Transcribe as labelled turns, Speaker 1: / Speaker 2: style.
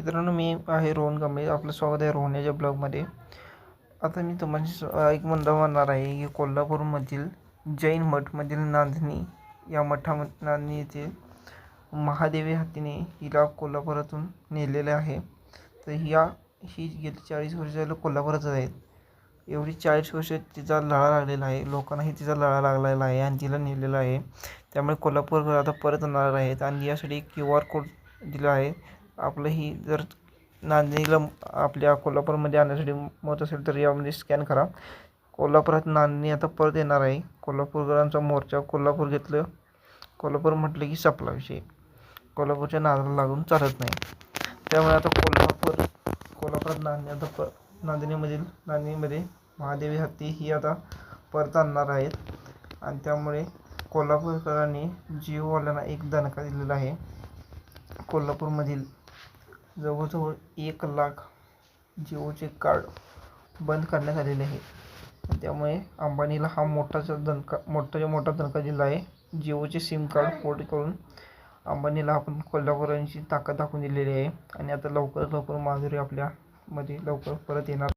Speaker 1: मित्रांनो मी आहे रोहन गंभीर. आपलं स्वागत आहे रोहन याच्या ब्लॉगमध्ये. आता मी तुम्हाला एक मुद्दा म्हणणार आहे की कोल्हापूरमधील जैन मठमधील नांदणी या मठामध्ये नांदणी येथे महादेवी हत्तीने हिला कोल्हापुरातून नेलेले आहे. तर ह्या ही गेली चाळीस वर्ष झालं कोल्हापुरातच आहेत. एवढी चाळीस वर्ष तिचा लळा लागलेला आहे. लोकांनाही तिचा लळा लागलेला आहे आणि तिला नेलेलं आहे. त्यामुळे कोल्हापूरकर आता परत येणार आहेत आणि यासाठी क्यू आर कोड दिला आहे. आपलं ही जर नांदणीला आपल्या कोल्हापूरमध्ये आणण्यासाठी मत असेल तर यामध्ये स्कॅन करा. कोल्हापुरात नांदणी आता परत येणार आहे. कोल्हापूरकरांचा मोर्चा कोल्हापूर घेतलं. कोल्हापूर म्हटलं की सपला विषय. कोल्हापूरच्या नादाला लागून चालत नाही. त्यामुळे आता कोल्हापूर कोल्हापुरात नांदणी आता प नांदणीमधील नांदणीमध्ये महादेवी हत्ती ही आता परत आणणार आहेत. आणि त्यामुळे कोल्हापूरकरांनी जिओवाल्यांना एक दणका दिलेला आहे. कोल्हापूरमधील जवळजवळ एक लाख जिओचे कार्ड बंद करण्यात आलेले आहे. त्यामुळे अंबानीला हा मोठाचा दणका मोठाच्या मोठा दणका दिला आहे. जिओचे सिम कार्ड पोर्ट करून अंबानीला आपण कोल्हापुरांची ताकद दाखवून दिलेली आहे. आणि आता लवकर लवकर माधुरी आपल्यामध्ये लवकर परत येणार.